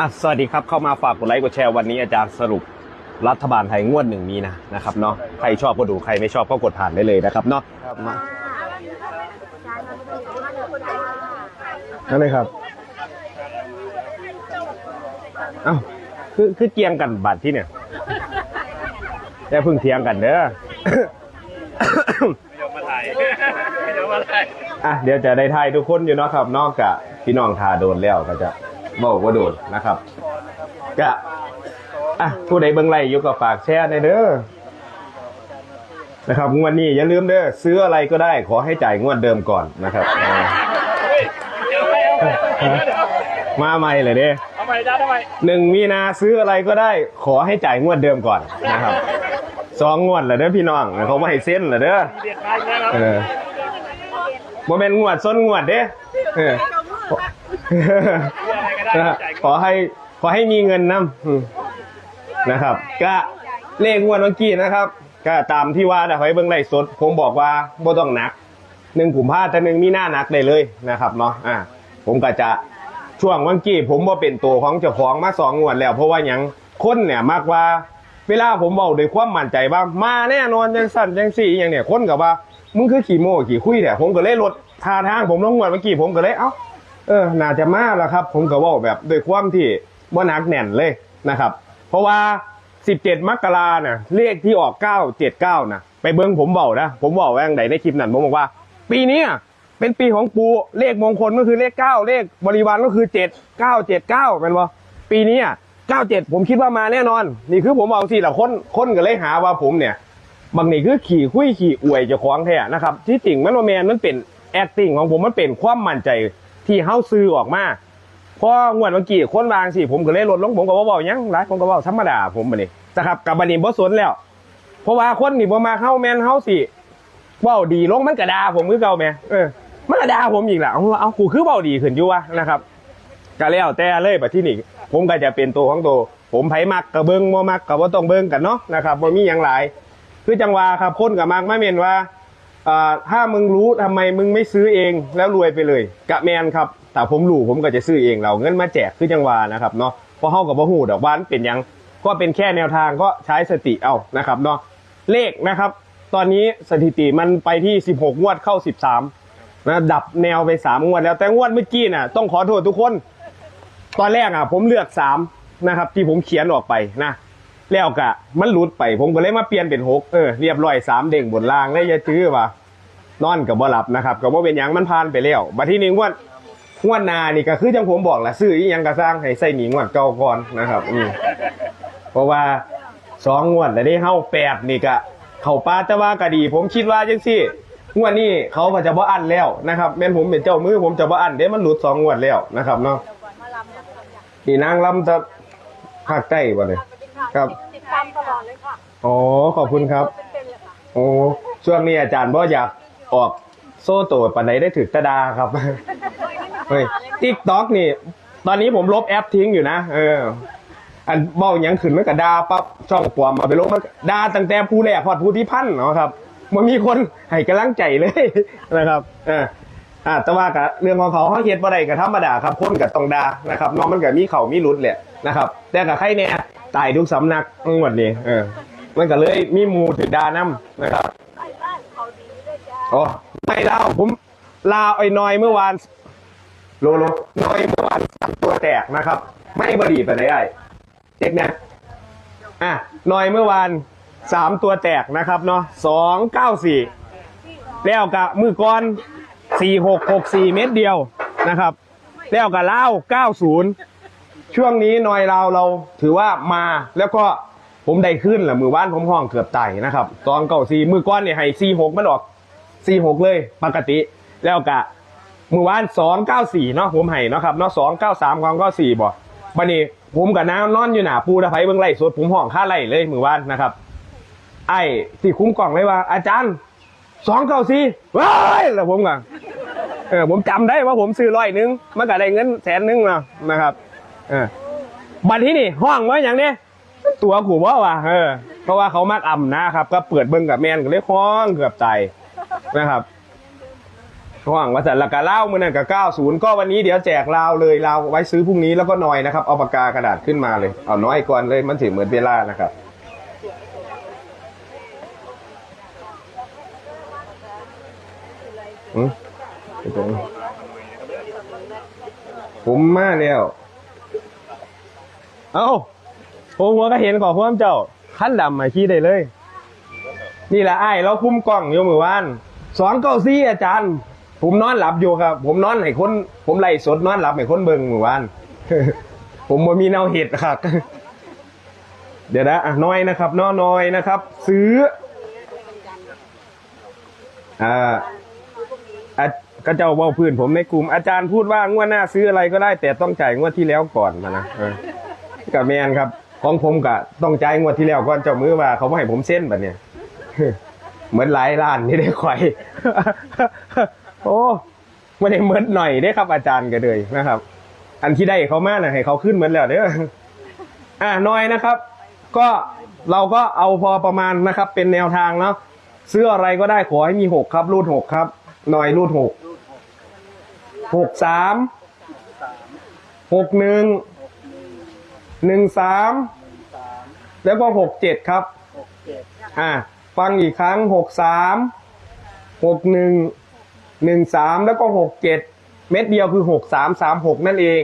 อะสวัสดีครับเข้ามาฝากกดไลค์กดแชร์วันนี้อาจารย์สรุปรัฐบาลไทยงวดหนึ่งมีนะนะครับเนาะใครชอบก็ดูใครไม่ชอบก็กดผ่านได้เลยนะครับเนาะมานั่นเลยครับเอ้าคือคือเกียงกันบาดที่เนี่ยอย่าเพึ่งเทียงกันเด้อไม่ยอมมาถ่ายไม่ยอมมาถ่ายอะเดี๋ยวจะได้ทายทุกคนอยู่เนาะครับนอกจากพี่น้องทาโดนแล้วก็จะ บอกว่าโดนนะครับก็อะผู้ใดเบิ่งไลฟ์อยู่ก็ฝากแชร์ในอยเด้อนะครับงวดนี้อย่าลืมเด้อซื้ออะไรก็ได้ขอให้จ่ายงวดเดิมก่อนนะครับมาใหม่เลยเด้เอาไปจ้าทำไมหนึ่งมีนาซื้ออะไรก็ได้ ขอให้จ่ายงวดเดิมก่อนนะครับสองงวดเหรอเด้อพี่น้องเขาไม่ให้เส้นเหรอเด้อเออโมเมนต์งวดส้นงวดเด้อ ออะไรก็ได้นะฮะจ่ายขอให้ขอให้มีเงินนำนะครับ ก็เลขงวดเมื่อกี้นะครับ ก็ตามที่ว่านะให้เบิ่งไล่สดผมบอกว่าบ่ต้องหนักหนึ่งกุมภาแต่หนึ่งมีหน้าหนักได้เลยนะครับเนาะอ่าผมก็จะช่วงเมื่อกี้ผมบ่เป็นตัวของเจ้าของมาสองงวดแล้ว เพราะว่าหยังคนเนี่ยมักว่า เวลาผมเบาด้วยความมั่นใจว่ามาแน่นอนจังสั่นจังสี่อย่างเนี่ยคนกับว่ามึงคือขี่โม่ขี่คุยแต่ผมก็เลยลดท่าทางผมลงงวดเมื่อกี้ผมก็เลยเอ้า เออน่าจะมาแล้วครับ ผมก็ว่าแบบด้วยความที่บ่หนักแน่นเลยนะครับ เพราะว่า 17 มกราเนี่ยเลขที่ออก 979นะไปเบิ้งผมเบานะ ผมเบาแว่งใดในคลิปนั้นผมบอกว่า ปีนี้เป็นปีของปูเลขมงคลก็คือเลข 9 เลขบริวารก็คือ 7 979เป็นว่าปีนี้97 ผมคิดว่ามาแน่นอน นี่คือผมเอาสิละคนคนก็เลยหาว่าผมเนี่ยบางนี่คือขี่คุยขี่อวยเจ้าของแท้นะครับ ที่จริงมันว่าแมนมันเป็น acting ของผมมันเป็นความมั่นใจ ที่เฮาซื้อออกมาพองวดเมื่อกี้คนบางสิผมก็เลยลดลงผมก็บ่เว้าหยังหลายผมก็เว้าธรรมดาผมบัดนี้นะครับกับบัดนี้บ่สนแล้ว เพราะว่าคนนี่บ่มาเข้าแมนเฮาสิเว้าดีลงมันก็ด่าผมคือเก่าแหม่เออมันก็ด่าผมอีกล่ะเอาเอากูคือเว้าดีขึ้นอยู่วะนะครับก็แล้วแต่เลยบัดที่นี่ผมก็จะเป็นตัวของตัวผมไผมักก็เบิ่งบ่มักก็บ่ต้องเบิ่งกันเนาะนะครับบ่มีหยังหลาย คือจังหวาครับคนกับมักไม่เมนว่า ถ้ามึงรู้ทำไมมึงไม่ซื้อเองแล้วรวยไปเลยกะแมนครับแต่ผมรู้ผมก็จะซื้อเองเราเงินมาแจกคือจังหวานะครับเนาะพราะเฮากับบ่ฮู้ดอกว่ามันเป็นยังก็เป็นแค่แนวทางก็ใช้สติเอานะครับเนาะเลขนะครับ ตอนนี้สถิติมันไปที่ 16 งวดเข้า 13นะดับแนวไป 3 งวดแล้วแต่งวดเมื่อกี้น่ะต้องขอโทษทุกคน ตอนแรกอะผมเลือก 3 นะครับ ที่ผมเขียนออกไปนะ แล้วกะ มันหลุดไป ผมก็เลยมาเปลี่ยนเป็นหกเออเรียบร้อยสามเด้งบนล่างเลยอย่าจื้อว่านอนกับบ่หลับนะครับกับว่าเป็นยังมันผ่านไปแล้วบัดที่นี้งวดงวดนานี่ก็คือจังผมบอกแหละซื้ออียังก็สร้างให้ใส่หนีงวดเก่าก่อนนะครับอืมเพราะว่าสองงวดแล้วได้เฮาแปดนี่ก็เข้าป้าจะว่ากะดี ผมคิดว่าจังซี่งวดนี้เขาก็จะบ่อันแล้วนะครับแม่นผมเป็นเจ้ามือผมจะบ่อันเด้มันหลุดสองงวดแล้วนะครับเนาะนี่นางลำจะภาคใต้บ่เลย ครับ ติดตามตลอดเลยค่ะอ๋อขอบคุณครับ เป็นๆเลยค่ะ โอ้ช่วงนี้อาจารย์บ่อยากออกโซ่โตดปันไหนได้ถึกตะดาครับ เฮ้ยติ๊กต็อกนี่ ตอนนี้ผมลบแอปทิ้งอยู่นะ เออ อันเบ้าหยังขึ้นมันก็ดาปั๊บช่องปลอมมาไปลบมันก็ดาตั้งแต่ผู้แรกพอดผู้ที่พันเนาะครับมันมีคนให้กำลังใจเลย นะครับ เอออ่าแต่ว่ากับเรื่องของเขาเขาเฮ็ดบ่ได้ก็ธรรมดาครับคนก็ต้องด่านะครับเน้องมันก็มีเขามีรุดแหละนะครับ แต่กับใครเนี่ย ตายทุกสำนักทั้งหมดนี่เออ มันก็เลยมีหมูถือดานํนะครับอ๋อไม่เล่าผมลาไอ้นอยเมื่อวานโลโลนอยเมื่อวานสามตัวแตกนะครับ ไม่บดีไปไหนไอ้เช็คนะอะนอยเมื่อวานสามตัวแตกนะครับเนาะสองเก้าสี่แล้วกะมือก้อนสี่หกหกสี่เม็ดเดียวนะครับ แล้วกะเล่าเก้าศูนย์ ช่วงนี้นอยเราเราถือว่ามาแล้วก็ผมได้ขึ้นแหละมือว่านผมห้องเกือบไตนะครับตอนเก่าสี่มือก้อนเนี่ยให้สี่หกมันออกสี่หกเลยปกติ แล้วกะมือวานสองเก้าสี่เนาะผมให้เนาะครับเนาะสองเก้าสามความเก้าสี่บ่บันนี้ผมกับน้ำนอนอยู่หนาปูตะไคร้เบื้องไร่สดผมห้องค่าไร่เลยมือวานนะครับ ไอ้ที่คุ้มกล่องเลยว่า อาจารย์สองเก้าสี่ว้ายแล้วผมก็เออผมจำได้ว่าผมซื้อร้อยนึงมันก็ได้เงินแสนนึงแล้วนะครับ เออบัดที่นี่ห้องไว้อย่างนี้ตัวขู่ว่าว่ะเออ เพราะว่าเขามักอ่ำนะครับ ก็เปิดเบิ้งกับแมนก็เลยห้องเกือบตายนะครับห่วงว่าแต่ละกาเล่ามือนั่นกับ90 ก็วันนี้เดี๋ยวแจกลาวเลยลาวไว้ซื้อพรุ่งนี้แล้วก็หน่อยนะครับ เอาปากกากระดาษขึ้นมาเลย เอาน้อยก่อนเลยมันถึงเหมือนเวลานะครับอืมผมมาแล้ว เอ้าผมหัวก็เห็นขอพิ่มเจ้าขั้นดำมาขี้ได้เลย นี่แหละไอ้เราคุ้มกล้องอยู่มือวานสองเก้าซี่อาจารย์ ผมนอนหลับอยู่ครับ ผมนอนให้คน ผมไล่สดนอนหลับให้คนเบิ่งมือวาน ผมบ่มีแนวเห็ดครับเดี๋ยวนะน้อยนะครับน้อน้อยนะครับ ซื้ออ่าอาก็เจ้าเว่าพื้นผมในกลุ่มอาจารย์พูดว่างวดหน้าซื้ออะไรก็ได้ แต่ต้องจ่ายงวดที่แล้วก่อนมานะ กับแมนครับ ของผมกะต้องจ่ายงวดที่แล้วก่อนเจ้ามือว่าเขาไม่ให้ผมเส้นแบบเนี้ยเหมือนหลายล้านนี่ได้ควายโอ้ไม่ได้เหมือนหน่อยได้ครับ อาจารย์ก็เลยนะครับ อันที่ได้เขามาน่ะให้เขาขึ้นเหมือนแล้วเด้ออ่าน้อยนะครับ ก็เราก็เอาพอประมาณนะครับ เป็นแนวทางเนาะซื้ออะไรก็ได้ขอให้มีหกครับ รูดหกครับหน่อยรูดหกหกสามหกหนึ่ง หนึ่งสามแล้วก็หกเจ็ดครับอ่าฟังอีกครั้งหกสามหกหนึ่งหนึ่งสามแล้วก็หกเจ็ดเม็ดเดียวคือหกสามสามหกนั่นเอง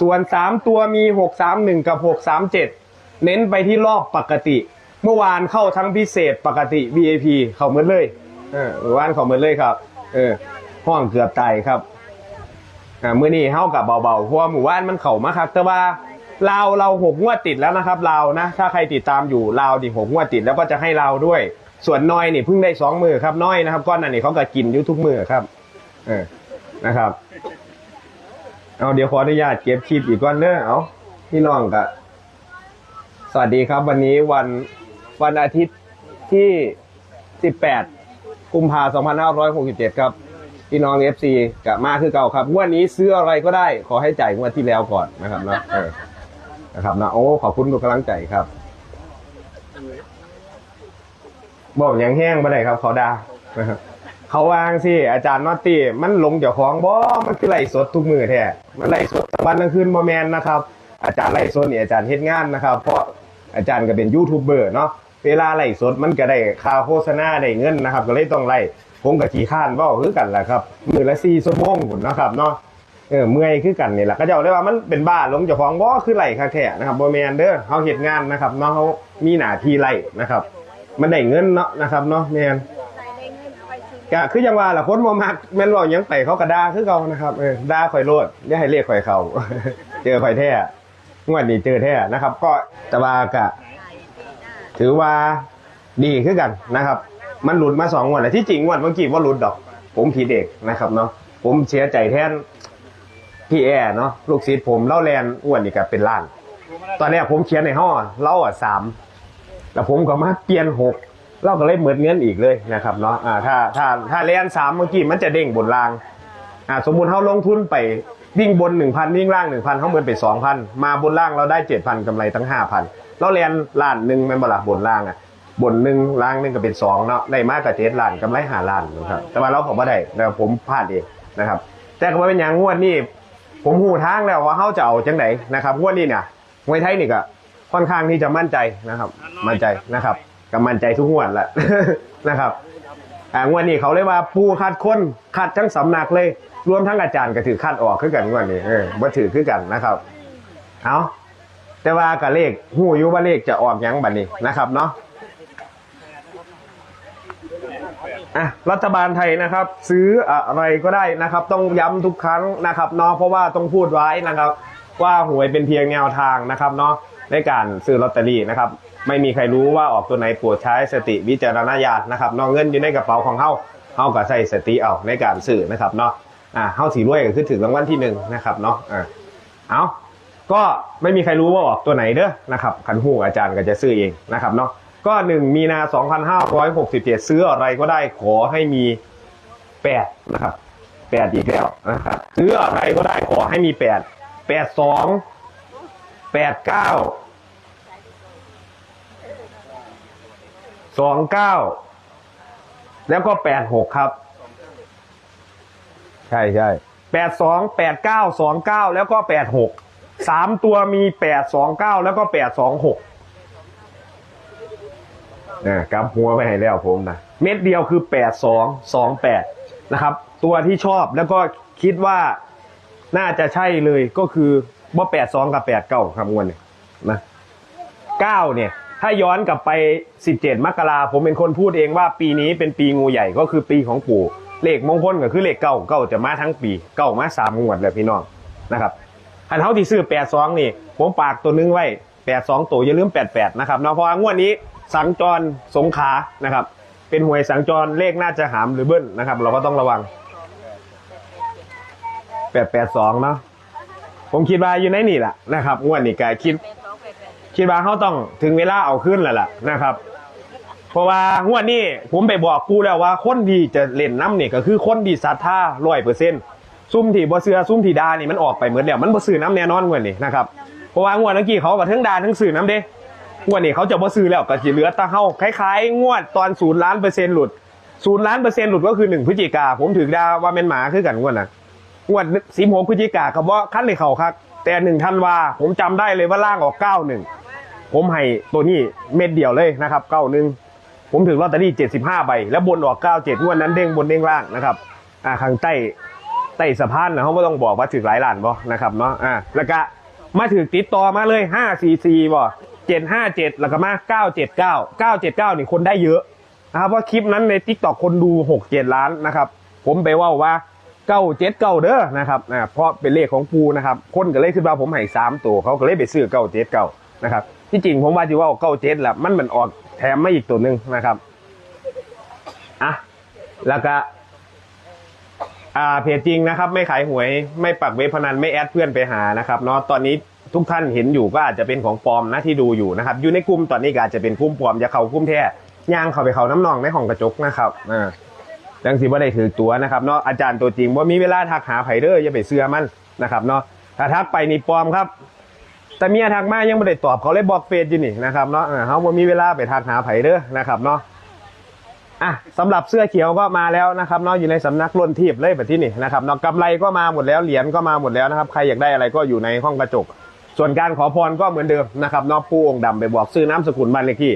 ส่วนสามตัวมีหกสามหนึ่งกับหกสามเจ็ดเน้นไปที่รอบปกติ เมื่อวานเข้าทั้งพิเศษปกติ VIP เข้าเหมือนเลยเออเมื่อวานเข้าเหมือนเลยครับ เออ ห้องเกือบตายครับอ่ามื่อนี้เข้ากับเบาๆเพราะว่าหมู่บ้านมันเข่ามาครับ แต่ว่า ลาวเราหกงวดติดแล้วนะครับลาวนะ ถ้าใครติดตามอยู่ลาวดิหกงวดติดแล้วก็จะให้ลาวด้วย ส่วนน้อยนี่เพิ่งได้สองมือครับน้อยนะครับก้อนนั้นนี่เขาก็กินอยุทุกมือครับ เออนะครับเอาเดี๋ยวขออนุญาตเก็บคลิปอีกก้อนเนอะเอาพี่น้องกะสวัสดีครับ วันนี้วันวันอาทิตย์ที่ 18 กุมภาพันธ์2567 ครับ พี่น้อง FC กับมาคือเก่าครับงวดนี้ซื้ออะไรก็ได้ ขอให้จ่ายงวดที่แล้วก่อนนะครับเนาะ นะครับนะโอ้ขอบคุณทุกกำลังใจครับบอกอย่างแห้งมาได้ครับ เขาดานะครับเขาวางสิอาจารย์นอตตี้มันลงเจ้าของบ่ มันคือไล่สดทุกมือแท้มันไล่สดวันกลางคืนบ่แมนนะครับ อาจารย์ไล่สดนี่อาจารย์เฮ็ดงานนะครับ เพราะอาจารย์ก็เป็นยูทูบเบอร์เนาะเวลาไล่สดมันก็ได้ค่าโฆษณาได้เงินนะครับ ก็เลยต้องไล่ผมกับขี่ข้านว้าคือกันแหละครับมือละ4ชั่วโมงพุ่นนะครับเนาะ เออเมื่อยคือกันนี่แหละก็จ้าเรียกว่ามันเป็นบ้าลงเจ้าของบ่คือไล่ค่าแท้นะครับบ่แมนเด้อเฮาเฮ็ดงานนะครับเนาะเฮามีหน้าที่ไล่นะครับ มันได้เงินเนาะนะครับเนาะแมนได้เงินไปซื้อก็คือยังว่าล่ะคนบ่มักแม่นเว้าหยังไปเขาก็ด่าคือเก่านะครับเออด่าข่อยโลดอย่าให้เรียกข่อยเขาเจอข่อยแท้งวดนี้เจอแท้นะครับ ก็แตะวากะถือว่าดีขึ้นกันนะครับ มันหลุดมาสองงวันแล้วที่จริงงวันเมื่อกี้ว่าหลุดดอก ผมผิดเด็กนะครับเนาะผมเสียใจแทน พี่แอร์เนาะลูกศิษย์ผมเล่าแลนอ้วนนี่ก็เป็นล้าน ตอนแรกผมเขียนในห้อเล่าอะสามแต่ผมก็มาเปลี่ยนหกเล่าก็เลยเหมือนเงินอีกเลยนะครับเนาะอ่าถ้าถ้าถ้าแลนสามเมื่อกี้มันจะเด้งบนรางอ่าสมมุติเขาลงทุนไปวิ่งบนหนึ่งพันวิ่งล่างหนึ่งพันเขาเหมือนไปสองพันมาบนล่างเราได้เจ็ดพันกำไรตั้งห้าพันเราเรียนล้านหนึ่งแม่นบลาบนล่างอะบนหนึ่งล่างหนึ่งก็เป็นสองเนาะได้มากกว่าเจ็ดล้านกำไรหาล้านนะครับแต่ว่าเราขอบ่ได้แล้วผมพลาดเองนะครับแต่ก็บ่เป็นอย่างงวดนี้ ผมหูทางแล้วว่าเขาจะเอาจังไหนนะครับงวดนี้เนี่ยมวยไทยนี่ก็ค่อนข้างที่จะมั่นใจนะครับ มั่นใจนะครับก็มั่นใจทุกงวดแหละนะครับอ่างวดนี้เขาเรียกว่าปูคัดคนคัดทั้งสำนักเลย รวมทั้งอาจารย์ก็ถือคัดออกขึ้นกันงวดนี้เออบ่ถือขึ้นกันนะครับเอาแต่ว่ากับเลขหูอยู่ว่าเลขจะออกยังบัดนี้นะครับเนาะ อะรัฐบาลไทยนะครับ ซื้ออะไรก็ได้นะครับ ต้องย้ำทุกครั้งนะครับเนาะเพราะว่าต้องพูดไว้นะครับ ว่าหวยเป็นเพียงแนวทางนะครับเนาะในการซื้อลอตเตอรี่นะครับ ไม่มีใครรู้ว่าออกตัวไหนปรดใช้สติวิจารณญาณนะครับเนอกเงินอยู่ในกระเป๋าของเฮาเฮาก็ใส่สติเอาในการซื้อนะครับเนาะอ่าเฮาสีรวยก็คือถึงรางวัลที่หนึ่งนะครับเนาะอ่าเอาก็ไม่มีใครรู้ว่าออกตัวไหนเด้อนะครับขันหูอาจารย์ก็จะซื้อเองนะครับเนาะ ก็หนึ่งมีนา2567ซื้ออะไรก็ได้ขอให้มีแปดนะครับแปดอีกแล้วนะครับซื้ออะไรก็ได้ขอให้มีแปดแปดสองแปดเก้าสองเก้าแล้วก็แปดหกครับ ใช่ใช่แปดสองแปดเก้าสองเก้าแล้วก็แปดหกสามตัวมีแปดสองเก้าแล้วก็แปดสองหก นะกำหัวไปให้แล้วผมนะเม็ดเดียวคือแปดสองสองแปดนะครับ ตัวที่ชอบแล้วก็คิดว่าน่าจะใช่เลยก็คือว่าแปดสองกับแปดเก้าครับงวดเนี่ยนะเก้าเนี่ยถ้าย้อนกลับไปสิบเจ็ดมกราผมเป็นคนพูดเองว่าปีนี้เป็นปีงูใหญ่ก็คือปีของปู่เลขมงคลก็คือเลขเก้าเก้าจะมาทั้งปีเก้ามาสามงวดเลยพี่น้องนะครับอันเท่าที่ซื้อแปดสองนี่ ผมปากตัวนึงไว้แปดสองตัวอย่าลืมแปดแปดนะครับเนาะเพราะงวดนี้ สัญจรสงขานะครับ เป็นหวยสัญจรเลขน่าจะหามหรือเบิ้ลนะครับ เราก็ต้องระวังแปดแปดสองเนาะผมคิดว่าอยู่ในนี่แหละนะครับงวดนี้ก็คิด คิดว่าเขาต้องถึงเวลาเอาขึ้นแล้วล่ะนะครับ เพราะว่างวดนี้ผมไปบอกกูแล้วว่า คนดีจะเล่นน้ำเนี่ยก็คือคนดีศรัทธาร้อยเปอร์เซ็นต์ซุ่มที่บ่เสือซุ่มที่ดานี่มันออกไปเหมือนเดียวมันบ่ซื้อน้ำแน่นอนงวดนี้นะครับเพราะว่างวดเมื่อกี้เขาก็ทั้งดาทั้งซื้อน้ำเด้ งวดนี้เขาจะบ่ซื้อแล้วก็สิเหลือตาเฮาคล้ายๆ งวดตอนศูนย์ล้านเปอร์เซ็นต์หลุดศูนย์ล้านเปอร์เซ็นต์หลุดก็คือหนึ่งพฤศจิกาผมถือดาว่าเป็นหมาคือกันงวดน่ะงวดสิบหกพฤศจิกากับว่าขั้นในเขาครับแต่หนึ่งธันวาผมจำได้เลยว่าล่างออกเก้าหนึ่งผมให้ตัวนี้เม็ดเดียวเลยนะครับเก้าหนึ่งผมถือลอตเตอรี่เจ็ดสิบห้าใบ แล้วบนออกเก้าเจ็ดงวดนั้นเด้งบนเด้งล่างนะครับ อ่าข้างใต้ใต้สะพานนะเขาไม่ต้องบอกว่าถือหลายล้านบ่นะครับเนาะ อ่า แล้วก็มาถือติดต่อมาเลยห้าสี่สี่บ่ เจ็ดห้าเจ็ดแล้วก็มาเก้าเจ็ดเก้าเก้าเจ็ดเก้านี่คนได้เยอะนะครับเพราะคลิปนั้นในทิกตอกคนดูหกเจ็ดล้านนะครับ ผมไปว่าว่าเก้าเจ็ดเก้าเด้อนะครับอ่าเพราะเป็นเลขของปูนะครับ คนก็เลยคิดว่าผมให้สามตัวเขาก็เลยไปซื้อเก้าเจ็ดเก้านะครับที่จริงผมว่าจะว่าเก้าเจ็ดแหละมันมันออกแถมมาอีกตัวหนึ่งนะครับอะแล้วก็อ่าเพจจริงนะครับ ไม่ขายหวยไม่ปักเว็บพนันไม่แอดเพื่อนไปหานะครับเนาะตอนนี้ ทุกท่านเห็นอยู่ก็อาจจะเป็นของปลอมนะที่ดูอยู่นะครับ อยู่ในกลุ่มตอนนี้ก็อาจจะเป็นกลุ่มปลอมอย่าเข้ากลุ่มแท้ย่างเข้าไปเขาน้ำนองในห้องกระจกนะครับอ่าดังสิว่าได้ถือตัวนะครับเนาะอาจารย์ตัวจริงว่ามีเวลาทักหาไผเด้ออย่าไปเชื่อมันนะครับเนาะถ้าทักไปนี่ปลอมครับ แต่เมียทักมายังไม่ได้ตอบเขาเลยบอกเฟซอยู่นี่นะครับเนาะเขาบ่มีเวลาไปทักหาไผเด้อนะครับเนาะอะสำหรับเสื้อเขียวก็มาแล้วนะครับเนาะอยู่ในสำนักล้นทีบเลยแบบที่นี่นะครับเนาะกำไรก็มาหมดแล้วเหรียญก็มาหมดแล้วนะครับ ใครอยากได้อะไรก็อยู่ในห้องกระจก ส่วนการขอพรก็เหมือนเดิมนะครับเนาะผู้องค์ดำไปบอกซื้อน้ำสกุลบ้านเลขที่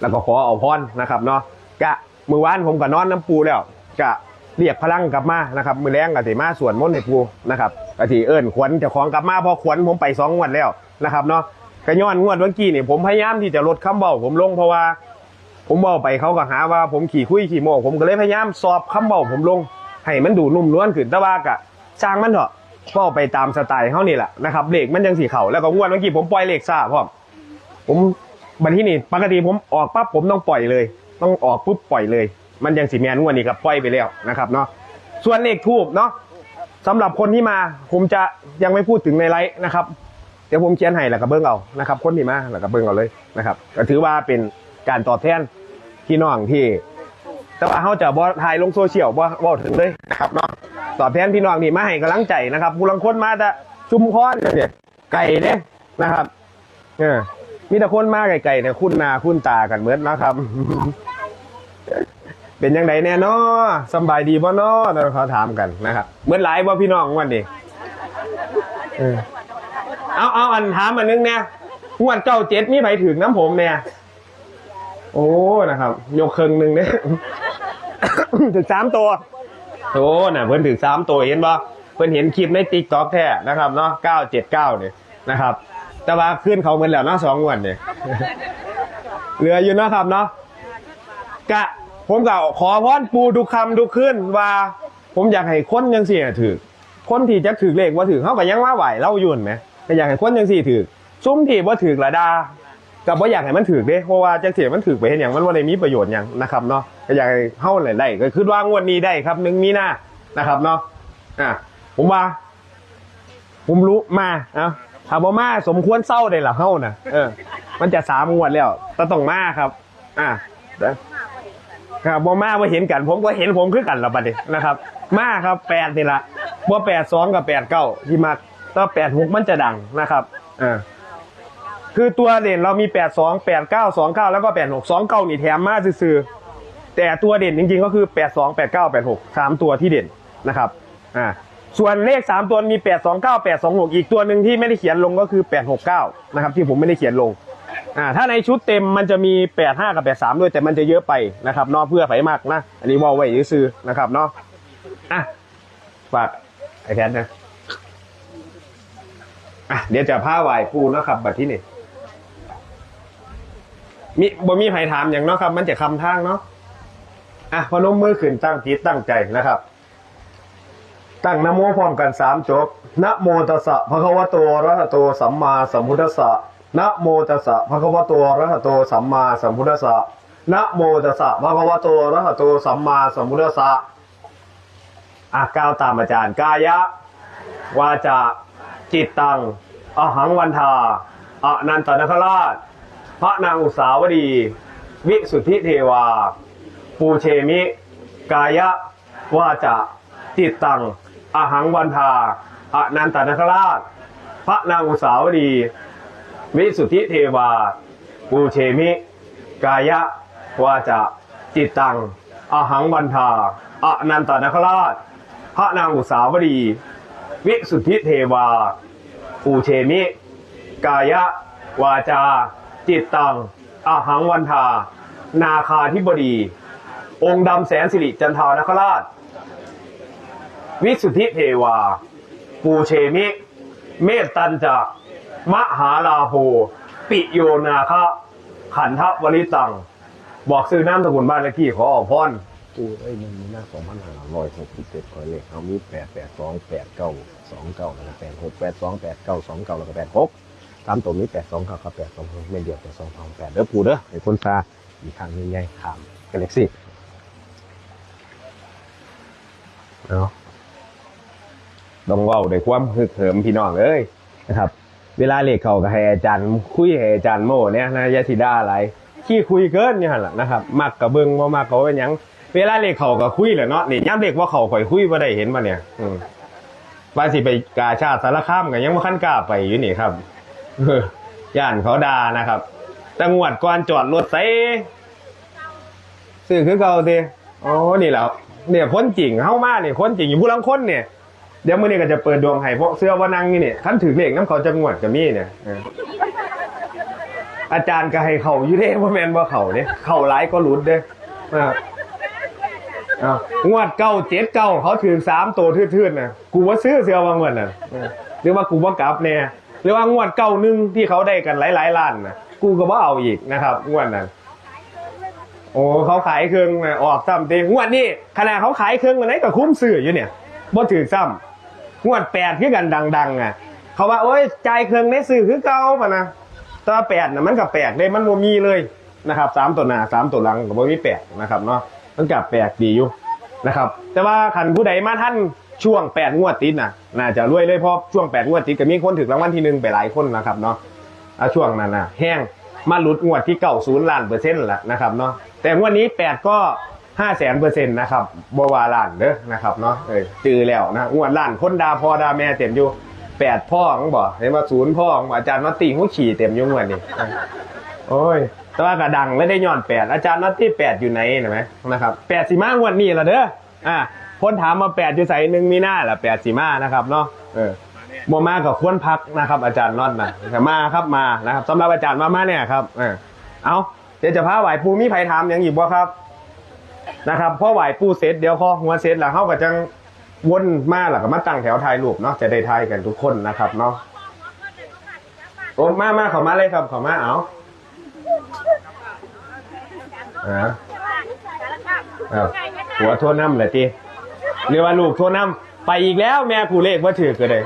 แล้วก็ขอเอาพรนะครับเนาะกะมือวานผมกับนอนน้ำปูแล้วกะเรียกพลังกลับมานะครับมือแรงกับถิมาส่วนมนต์ให้ปูนะครับกะถิเอิญขวัญเจะของกลับมาพอขวัญผมไปสองงวดแล้วนะครับเนาะกะย้อนงวดเมื่อกี้นี่ผมพยายามที่จะลดคำเบาผมลงเพราะว่า ผมเบอกไปเขาก็หาว่าผมขี่คุยขี่โมผมก็เลยพยายามสอบคำบอกผมลงให้มันดูนุ่มนวลขึ้นแต่ว่ากะช่างมันเถอะ ก็ไปตามสไตล์เขานี่แหละนะครับเหลขมันยังสีเขาแล้วก็งวดเมื่อกี้ผมปล่อยเหลขซ่าพ่อผมบันที่นี่ปกติผมออกปั๊บผมต้องปล่อยเลย ต้องออกปุ๊บปล่อยเลย มันยังสีแมนงวดนี้กับปล่อยไปแล้วนะครับเนาะส่วนเหลขทูบเนาะสำหรับคนที่มาผมจะยังไม่พูดถึงในไลฟ์นะครับเดี๋ยวผมเขียนให้แล้วก็เบิ้งเอานะครับ คนที่มาแล้วก็เบิ้งเอาเลยนะครับก็ถือว่าเป็นการตอบแทนพี่น้องที่ แต่ว่าเขาจะบอถ่ายลงโซเชียลบ่บ่ถึงเลยนะครับเนาะตอบแทนพี่น้องนี่มาให้กำลังใจนะครับผู้ลังคนมาแต่ชุมพรเนี่ยไก่เนี่ยนะครับเออมีแต่คนมาไก่ๆเนี่ยคุ้นหนาคุ้นตากันเหมือนนะครับ เป็นยังไงแน่เนอสำบายดีบ่เนอเราเขาถามกันนะครับเหมือนหลายบ่พี่น้องวันนี้เออเอาเอาอันถามอันนึงเนี่ยงวดเก้าเจ็ดมีไผถึงน้ำผมเนี่ย โอ้นะครับ ยกครึ่งหนึ่งเนี่ย ถึงสามตัวโอ้น่ะเพิ่อนถึงสามตัวเห็นบ่เพิ่อนเห็นคลิปในติ๊กต็อกแท้นะครับเนาะเก้าเจ็ดเก้าเนี่ยนะครับ แต่ว่าขึ้นเขาเหมือนแล้วเนาะสองวันเนี่ยเหลืออยู่เนาะครับเนาะกะผมก็ขอพรปูทุกคำทุกขึ้นว่า ผมอยากให้คนยังสี่ถือคนที่จะถือเลขว่าถือเขาก็ยังว่าไหวเล่ายุ่นไหมก็อยากให้คนยังสี่ถือซุ้มที่ว่าถือระดา กับว่าอยากให้มันถือเด้เพราะว่าจังเสียมันถือไปเห็นอย่างมันว่าในมีประโยชน์อย่างนะครับเนาะก็อยากให้เข้าหลายได้ก็คือว่างวดนี้ได้ครับหนึ่งมีหน้านะครับเนาะอะผมว่า ผมรู้มาเอ้าถามว่ามาสมควรเศร้าได้หรอเฮ้านะเออ มันจะสามงวดแล้วแต่ต้องมาครับ อะครับบ่มาว่าเห็นกัน ผมก็เห็นผมคือกันและบัดนี้นะครับ มาครับแปดนี่ละบ่แปดสองกับแปดเก้าที่มาถ้าแปดหกมันจะดังนะครับอ่า คือตัวเด่นเรามี 8 2 8 9 2 9 แล้วก็ 8 6 2 9นี่แถมมาซื่อๆแต่ตัวเด่นจริงๆก็คือ 8 2 8 9 8 6 3 ตัวที่เด่นนะครับอ่าส่วนเลขสามตัวมีแปดสองเก้าแปดสองหกอีกตัวหนึ่งที่ไม่ได้เขียนลงก็คือแปดหกเก้านะครับที่ผมไม่ได้เขียนลงอ่าถ้าในชุดเต็มมันจะมีแปดห้ากับแปดสามด้วยแต่มันจะเยอะไปนะครับเนอเพื่อไฟมากนะ อันนี้ว่าไว้ซื้อๆนะครับเนาะอะฝากไอแคทนะอะเดี๋ยวจะผ้าไหวปูนะครับบัดที่นี่ มีบ่มีใครถามอย่างเนาะครับ มันจะคำทางเนาะอะพนมมือขึ้นตั้งจิตตั้งใจนะครับ ตั้งนโมพร้อมกันสามจบนะโมตัสสะภะคะวะโตอะระหะโตสัมมาสัมพุทธัสสะนะโมตัสสะภะคะวะโตอะระหะโตสัมมาสัมพุทธัสสะนะโมตัสสะภะคะวะโตอะระหะโตสัมมาสัมพุทธัสสะอะก้าวตามอาจารย์กายะ วาจาจิตตังอหังวันทาอนันตนาคราช พระนางอุสาวดี วิสุทธิเทวา ปูเชมิ กายะวาจาจิตตังอหังวันทาอนันตนาคราช พระนางอุสาวดี วิสุทธิเทวา ปูเชมิ กายะวาจาจิตตังอหังวันทาอนันตนาคราชพระนางอุสาวดีวิสุทธิเทวาปูเชมิกายะวาจา จิตตังอาหังวันทา นาคาธิบดี องค์ดำแสนสิริจันทานคราช วิสุทธิเทวา ปูเชมิ เมตตันจะมหาลาโภปิโยนาคะขันทวริตัง บอกซื้อน้ำสกุลบ้านเลขที่ขอออกพรกูเอ้มันมีหน้าสองพันห้าร้อยหกสิบเจ็ดคอยเลขเอามีแปดแปดสองแปดเก้าสองเก้าแล้วก็แปดหกแปดสองแปดเก้าสองเก้าแล้วก็แปดหก ตามตัวมีแปดสองเก้ากับแปดสองไม่เดียวแปดสองสองแปดเด้อปูเด้อไอ้คนซาอีกครั้งใหญ่ๆขามกาแล็กซี่เนาะต้องว้าด้วยความฮึกเหิมพี่น้องเอ้ยนะครับ เวลาเลขเขาก็ให้อาจารย์ คุยให้อาจารย์โม่เนี่ยนะยาสิดาอะไรขี้คุยเกินเนี่ยแหละนะครับมักกับเบิงบ่มักก็บ่เป็นยังเวลาเลขเขาก็คุยแหละเนาะนี่ย้ำเลขว่าเขาข่อยคุยบ่ได้เห็นบ่เนี่ยอืมว่าสิไปกาชาติสารคามก็ยังบ่คันกล้าไปอยู่นี่ครับ ย่านเขาด่านะครับ แต่งวดก่อนจอดรถใส่ซื้อคือเก่าติอ๋อนี่แหละเนี่ยคนจริงเฮามาเนี่ยคนจริงอยู่ผู้ลังคนเนี่ยเดี๋ยวมื้อนี้ก็จะเปิดดวงให้เพราะเสื้อว่านั่งนี่เนี่ยคันถือเลขน้ำเขาจะงวดก็มีเนี่ยอาจารย์ก็ให้เขาอยู่เด้บ่แม่นบ่เขาเด้เขาหลายก็หลุดเด้นะครับอ้าวงวดเก้าเจ็ดเก้าเขาถือสามตัวทื่นๆน่ะกูว่าซื้อเสื้อว่างวดน่ะหรือว่ากูว่ากลับเนี่ย หรือว่างวดเก้าหนึงที่เขาได้กันหลายๆล้านนะกูก็บ่เอาอีกนะครับงวดนั้น โอ้เขาขายเครื่องนะออกซ้ำเต็งวดนี้ขนาดเขาขายเครื่องวันไหนก็คุ้มซื้ออยู่เนี่ยบ่ถือซ้ำงวดแปดคือกันดัง ๆ อะ เขาว่าโอ้ยจ่ายเครื่องในซื้อคือเก่าปะนะแตัวแปดน่ะมันกับแปลกเลยมันบ่มีเลยนะครับสามตัวหน้าสามตัวหลังก็บ่มีแปลกนะครับเนาะมันกับแปลกดีอยู่นะครับ แต่ว่าคันผู้ใดมาท่าน ช่วงแปดงวดติดน่ะน่าจะรวยเลยเพราะช่วงแปดงวดติดก็มีคนถึงรางวัลที่หนึ่งไปหลายคนนะครับเนาะอะช่วงนั้นนะแห้งมาหลุดงวดที่เก่าศูนย์ล้านเปอร์เซ็นต์ละนะครับเนาะแต่งวดนี้แปดก็ห้าแสนเปอร์เซ็นต์นะครับบวาล้านเด้อนะครับเนาะเออจือแล้วนะงวดล้านคนดาพ่อดาแม่เต็มอยู่แปดพ่อของบอกเห็นว่าศูนย์พ่อของอาจารย์นัตตี้หัวขี่เต็มอยู่งวดนี้โอ้ย แต่ว่ากระดังและได้ย้อนแปดอาจารย์นัตตี้แปดอยู่ไหนเห็นไหมนะครับแปดสีมางวดนี้ละเด้ออะ คนถามมาแปดอยู่ใส่หนึ่งมีหน้าละแปดสีมานะครับเนาะเออบ่มากับควรพักนะครับ อาจารย์น็อตนะแต่มาครับมานะครับสำหรับอาจารย์มามาเนี่ยครับ เออเอาเดี๋ยวจะพาไหวปูมีไผถามยังอีกบ่ครับนะครับพอไหวปูเสร็จเดี๋ยวพอหัวเสร็จแล้วเขาก็จังวนมาแล้วก็มาตั้งแถวถ่ายรูปเนาะจะได้ถ่ายกันทุกคนนะครับเนาะโอ้มามาขอมาเลยครับขอมาเอาอ่าเอหัวโทษน้ำเลยจี เรียกว่าลูกโทรน้ำไปอีกแล้วแม่กูเลขว่าถือก็เลย